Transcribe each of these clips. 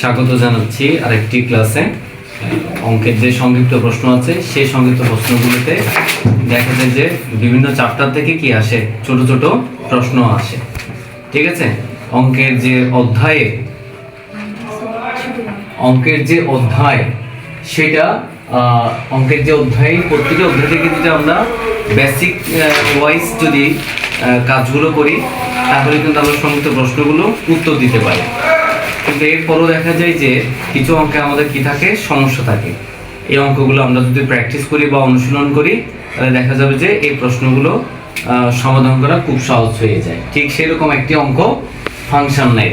স্বাগত জানাচ্ছি আরেকটি ক্লাসে। অঙ্কের যে সংক্ষিপ্ত প্রশ্ন আছে, সেই সংক্ষিপ্ত প্রশ্নগুলোতে দেখা যায় যে বিভিন্ন চ্যাপ্টার থেকে কি আসে, ছোট ছোট প্রশ্ন আসে। ঠিক আছে? অঙ্কের যে অধ্যায়ে, অঙ্কের যে অধ্যায়, সেটা অঙ্কের যে অধ্যায়, প্রত্যেকটা অধ্যায় থেকে যদি আমরা বেসিক ওয়াইজ যদি কাজগুলো করি, তাহলে কিন্তু আমরা সংক্ষিপ্ত প্রশ্নগুলো উত্তর দিতে পারি। কিন্তু এরপরও দেখা যায় যে কিছু অঙ্কে আমাদের কি থাকে? সমস্যা থাকে। এই অঙ্কগুলো আমরা যদি প্র্যাকটিস করি বা অনুশীলন করি, তাহলে দেখা যাবে যে এই প্রশ্নগুলো সমাধান করা খুব সহজ হয়ে যায়। ঠিক সেরকম একটি অঙ্ক ফাংশন নেই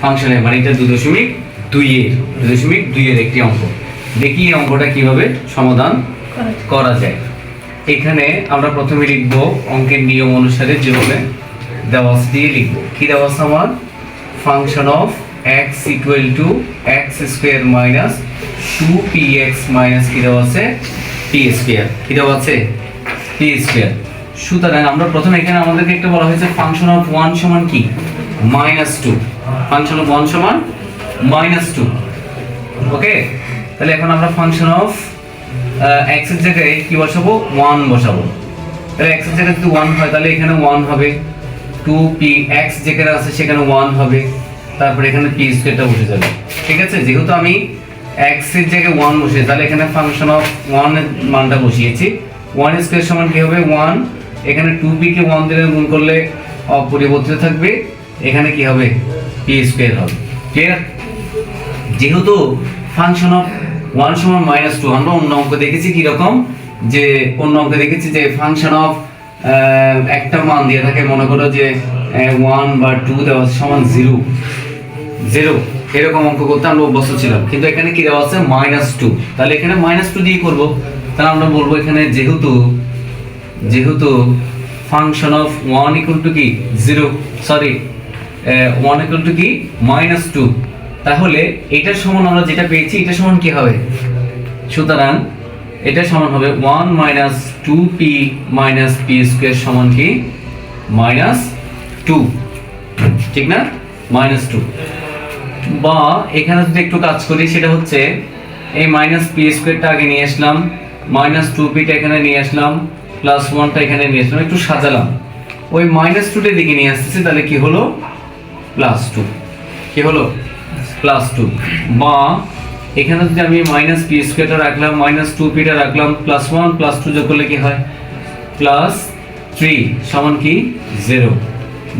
ফাংশনের মানে এটা দুই দশমিক দুইয়ের দুই দশমিক দুইয়ের একটি অঙ্ক। দেখি এই অঙ্কটা কীভাবে সমাধান করা যায়। এখানে আমরা প্রথমে লিখব অঙ্কের নিয়ম অনুসারে যেভাবে দেওয়া দিয়ে লিখব। কি দেওয়া আমার function of X equal to X square minus two P X minus কি দেওয়া আছে? পি স্কোয়ার কি দেওয়া আছে? পি স্কোয়ার সুতরাং আমরা প্রথমে এখানে আমাদেরকে একটা বলা হয়েছে ফাংশন অফ ওয়ান সমান কি? Minus two function of one সমান মাইনাস টু ওকে তাহলে এখন আমরা ফাংশন অফ এক্সের জায়গায় কি বসাবো? ওয়ান বসাবো। তাহলে এক্সের জায়গায় যদি ওয়ান হয়, তাহলে এখানে ওয়ান হবে। টু পি এক্স যেখানে আছে, সেখানে ওয়ান হবে। তারপরে এখানে পি স্কোয়ারটা বসে যাবে। ঠিক আছে? যেহেতু আমি এক্সের জায়গায় ওয়ান বসে তাহলে এখানে ফাংশন অফ ওয়ানের মানটা বসিয়েছি। ওয়ান স্কোয়ার সমান কি হবে? ওয়ান এখানে টু কে ওয়ান দিয়ে গুণ করলে অপরিবর্তিত থাকবে। এখানে কি হবে? পি স্কোয়ার হবে। ক্লিয়ার যেহেতু ফাংশন অফ ওয়ান সমান মাইনাস টু আমরা অন্য অঙ্ক দেখেছি কীরকম? যে অন্য অঙ্ক দেখেছি যে ফাংশন অফ একটা মান দিয়ে থাকে। মনে করো যে ওয়ান বা টু দেওয়া সমান জিরো জিরো এরকম অঙ্ক করতে আমরা অভ্যস্ত ছিলাম। কিন্তু এখানে কি দেওয়া আছে? মাইনাস টু তাহলে এখানে মাইনাস টু দিয়ে করব। তাহলে আমরা বলব এখানে যেহেতু যেহেতু function of one equal to কি? Zero sorry one equal to কি? মাইনাস টু তাহলে এটার সমান আমরা যেটা পেয়েছি, এটা সমান কি হবে? সুতরাং এটা সমান হবে one minus two P minus P square সমান কি? মাইনাস টু ঠিক না? মাইনাস টু বা এখানে যদি একটু কাজ করি, সেটা হচ্ছে এই মাইনাস পি স্কোয়ারটা আগে নিয়ে আসলাম মাইনাস টু পিটা এখানে নিয়ে আসলাম প্লাস ওয়ানটা এখানে নিয়ে আসলাম, একটু সাজালাম। ওই মাইনাস টুটা দিকে নিয়ে আসতেছি, তাহলে কি হলো? প্লাস টু কি হলো? প্লাস টু বা এখানে যদি আমি মাইনাস পি স্কোয়ারটা রাখলাম মাইনাস টু পিটা রাখলাম প্লাস ওয়ান প্লাস টু যোগ করলে কি হয়? প্লাস থ্রি সমান কি? জিরো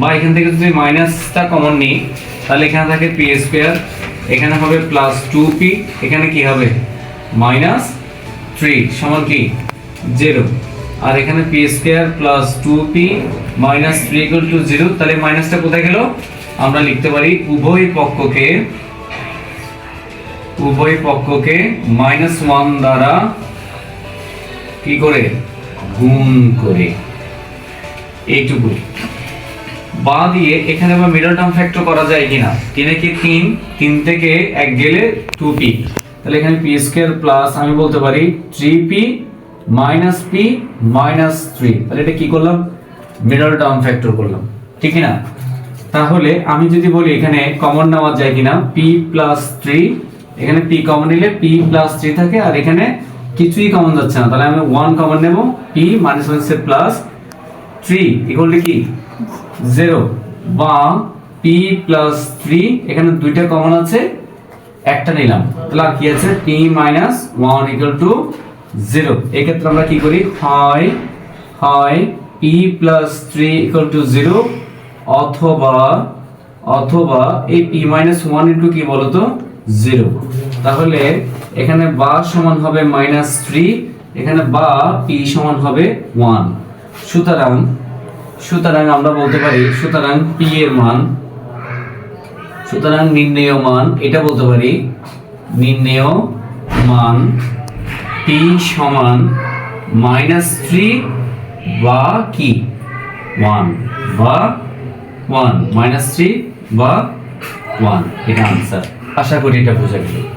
বা এখান থেকে যদি মাইনাসটা কমন নিই তাহলে এখানে থাকে পি স্কোয়ার এখানে হবে প্লাস টু পি এখানে কি হবে? মাইনাস থ্রি সমান কি? জিরো আর এখানে P square plus two P minus three equal to zero তাহলে মাইনাসটা কোথায় গেল? আমরা লিখতে পারি উভয় পক্ষকে উভয় পক্ষকে মাইনাস ওয়ান দ্বারা কি করে? গুণ করে। এইটুকু বা দিয়ে এখানে আবার মিডল টার্ম ফ্যাক্টর করা যায় কিনা? তিনে কি তিন? তিন থেকে এক গেলে টু পি তাহলে এখানে পি স্কোয়ার প্লাস আমি বলতে পারি three P minus P minus three তাহলে এটা কি করলাম? মিডল টার্ম ফ্যাক্টর করলাম। ঠিক না তাহলে আমি যদি বলি এখানে কমন নেওয়া যায় কিনা? পি প্লাস থ্রি এখানে পি কমন নিলে পি প্লাস থ্রি থাকে, আর এখানে কিছুই কমন যাচ্ছে না। তাহলে আমি ওয়ান কমন নেব পি মাইনাস ওয়ান সে প্লাস থ্রি ইকুয়াল টু কি জিরো বা পি প্লাস থ্রি এখানে দুইটা কমন আছে, একটা নিলাম। তাহলে কি আছে? P minus one equal to zero এক্ষেত্রে আমরা কি করি? হয় হয় P plus three to zero অথবা অথবা এই পি মাইনাস ওয়ান ইন্টু কি বলতো? জিরো তাহলে এখানে বা সমান হবে মাইনাস থ্রি এখানে বা পি সমান হবে ওয়ান সুতরাং সুতরাং আমরা বলতে পারি, সুতরাং পি এর মান, সুতরাং নির্ণেয় মান, এটা বলতে পারি, নির্ণেয় মান পি সমান মাইনাস থ্রি বা কি? ওয়ান বা ওয়ান মাইনাস থ্রি বা ওয়ান এটা আনসার আশা করি এটা বোঝা গেল।